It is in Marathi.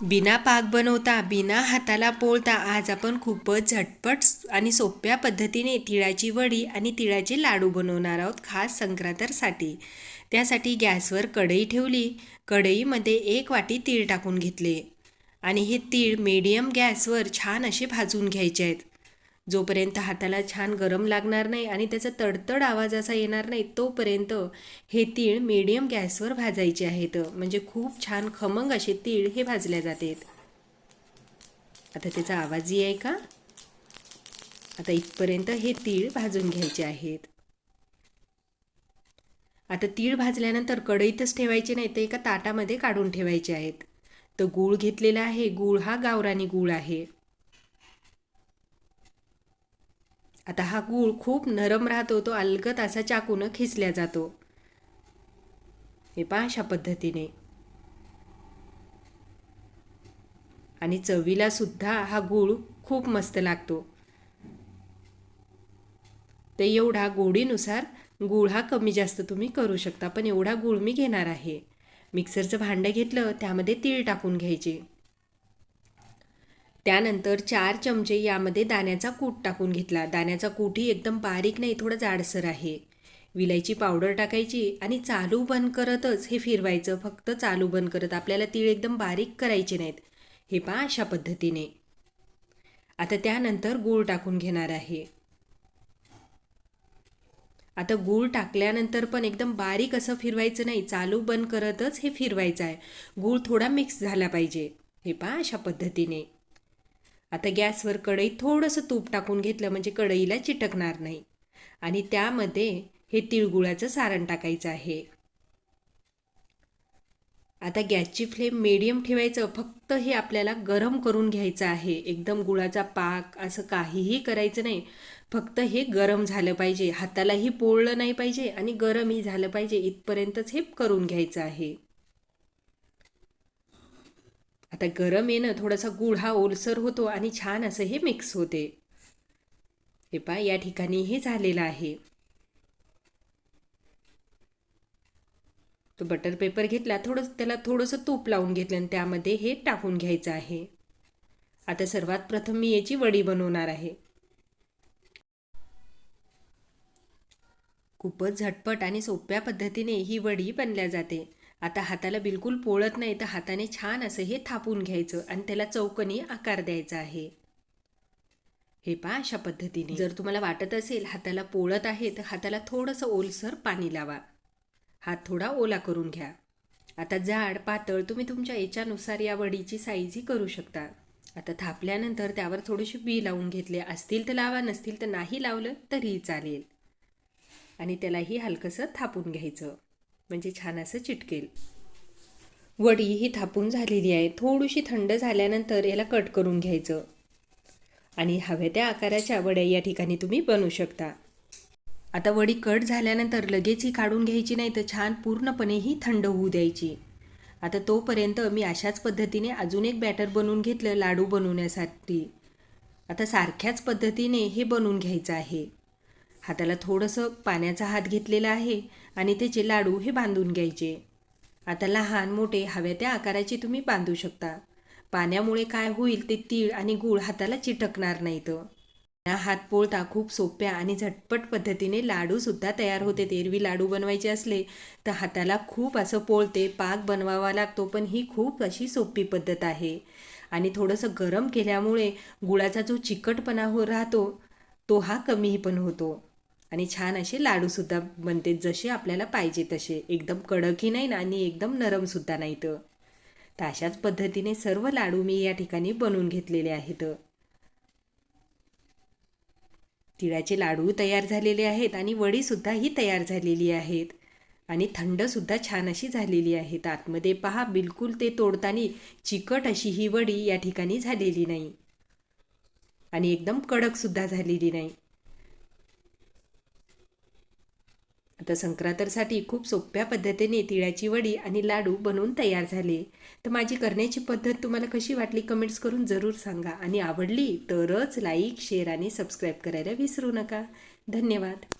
बिना पाक बनवता बिना हाताला पोळता आज आपण खूपच झटपट आणि सोप्या पद्धतीने तिळाची वडी आणि तिळाचे लाडू बनवणार आहोत खास संक्रांतरसाठी. त्यासाठी गॅसवर कढई ठेवली. कढईमध्ये एक वाटी तीळ टाकून घेतले. आणि हे तीळ मीडियम गॅसवर छान असे भाजून घ्यायचे आहेत. जोपर्यंत हाताला छान गरम लागणार नाही आणि त्याचा तडतड आवाज असा येणार नाही तोपर्यंत हे तीळ मीडियम गॅसवर भाजायचे आहेत. म्हणजे खूप छान खमंग असे तीळ हे भाजले जातात. आता त्याचा आवाजही आहे का? आता इथपर्यंत हे तीळ भाजून घ्यायचे आहेत. आता तीळ भाजल्यानंतर कढईतच ठेवायचे नाही तर एका ताटामध्ये काढून ठेवायचे आहेत. तर गूळ घेतलेला आहे. गूळ हा गावरानी गूळ आहे. आता हा गूळ खूप नरम राहतो तो अलगत असा चाकूनं खिसल्या जातो. हे पहा अशा पद्धतीने. आणि चवीला सुद्धा हा गूळ खूप मस्त लागतो. ते एवढा गोडीनुसार गूळ हा कमी जास्त तुम्ही करू शकता पण एवढा गूळ मी घेणार आहे. मिक्सरचं भांडं घेतलं त्यामध्ये तीळ टाकून घ्यायचे. त्यानंतर चार चमचे यामध्ये दाण्याचा कूट टाकून घेतला. दाण्याचा कूटही एकदम बारीक नाही थोडं जाडसर आहे. विलायची पावडर टाकायची आणि चालू बंद करतच हे फिरवायचं. फक्त चालू बंद करत आपल्याला तीळ एकदम बारीक करायचे नाहीत. हे पहा अशा पद्धतीने. आता त्यानंतर गूळ टाकून घेणार आहे. आता गूळ टाकल्यानंतर पण एकदम बारीक असं फिरवायचं नाही. चालू बंद करतच हे फिरवायचं आहे. गूळ थोडा मिक्स झाला पाहिजे. हे पहा अशा पद्धतीने. आता गॅसवर कढई थोडंसं तूप टाकून घेतलं म्हणजे कढईला चिटकणार नाही. आणि त्यामध्ये हे तिळगुळाचं सारण टाकायचं आहे. आता गॅसची फ्लेम मिडियम ठेवायचं फक्त हे आपल्याला गरम करून घ्यायचं आहे. एकदम गुळाचा पाक असं काहीही करायचं नाही. फक्त हे गरम झालं पाहिजे. हातालाही पोळलं नाही पाहिजे आणि गरमही झालं पाहिजे. इथपर्यंतच हे करून घ्यायचं आहे. आता गरम येणं थोडासा गुळ हा ओलसर होतो आणि छान असं हे मिक्स होते. हे पा या ठिकाणी हे झालेलं आहे. तो बटर पेपर घेतला थोडं त्याला थोडंसं तूप लावून घेतलं आणि त्यामध्ये हे टाकून घ्यायचं आहे. आता सर्वात प्रथम मी याची वडी बनवणार आहे. खूपच झटपट आणि सोप्या पद्धतीने ही वडी बनल्या जाते. आता हाताला बिलकुल पोळत नाही तर हाताने छान असं हे थापून घ्यायचं आणि त्याला चौकनी आकार द्यायचा आहे. हे पा अशा पद्धतीने. जर तुम्हाला वाटत असेल हाताला पोळत आहे तर हाताला थोडंसं ओलसर पाणी लावा. हात थोडा ओला करून घ्या. आता जाड पातळ तुम्ही तुमच्या याच्यानुसार या वडीची साईजही करू शकता. आता थापल्यानंतर त्यावर थोडीशी बी लावून घेतले. असतील तर लावा नसतील तर नाही लावलं तरीही चालेल. आणि त्यालाही हलकंसं थापून घ्यायचं. म्हणजे छान असं चिटकेल. वडी ही थापून झालेली आहे. थोडीशी थंड झाल्यानंतर याला कट करून घ्यायचं. आणि हव्या त्या आकाराच्या वड्या या ठिकाणी तुम्ही बनवू शकता. आता वडी कट झाल्यानंतर लगेच ही काढून घ्यायची नाही तर छान पूर्णपणे ही थंड होऊ द्यायची. आता तोपर्यंत मी अशाच पद्धतीने अजून एक बॅटर बनवून घेतलं लाडू बनवण्यासाठी. आता सारख्याच पद्धतीने हे बनवून घ्यायचं आहे. हाताला थोडंसं पाण्याचा हात घेतलेला आहे आणि त्याचे लाडू हे बांधून घ्यायचे. आता लहान मोठे हव्या त्या आकाराचे तुम्ही बांधू शकता. पाण्यामुळे काय होईल ते तीळ आणि गूळ हाताला चिटकणार नाहीत. हात पोळता खूप सोप्या आणि झटपट पद्धतीने लाडूसुद्धा तयार होते. एरवी लाडू बनवायचे असले तर हाताला खूप असं पोळते पाक बनवावा लागतो पण ही खूप अशी सोपी पद्धत आहे. आणि थोडंसं गरम केल्यामुळे गुळाचा जो चिकटपणा हो राहतो तो हा कमीही पण होतो. आणि छान असे लाडूसुद्धा बनते जसे आपल्याला पाहिजे तसे. एकदम कडकही नाही ना आणि एकदम नरमसुद्धा नाहीत तर अशाच पद्धतीने सर्व लाडू मी या ठिकाणी बनवून घेतलेले आहेत. तिळाचे लाडू तयार झालेले आहेत आणि वडीसुद्धा ही तयार झालेली आहेत. आणि थंडसुद्धा छान अशी झालेली आहेत. आतमध्ये पहा बिलकुल ते तोडताना चिकट अशी ही वडी या ठिकाणी झालेली नाही. आणि एकदम कडकसुद्धा झालेली नाही. आता संक्रांतरसाठी खूप सोप्या पद्धतीने तिळाची वडी आणि लाडू बनवून तयार झाले. तर माझी करण्याची पद्धत तुम्हाला कशी वाटली कमेंट्स करून जरूर सांगा. आणि आवडली तरच लाईक शेअर आणि सबस्क्राईब करायला विसरू नका. धन्यवाद.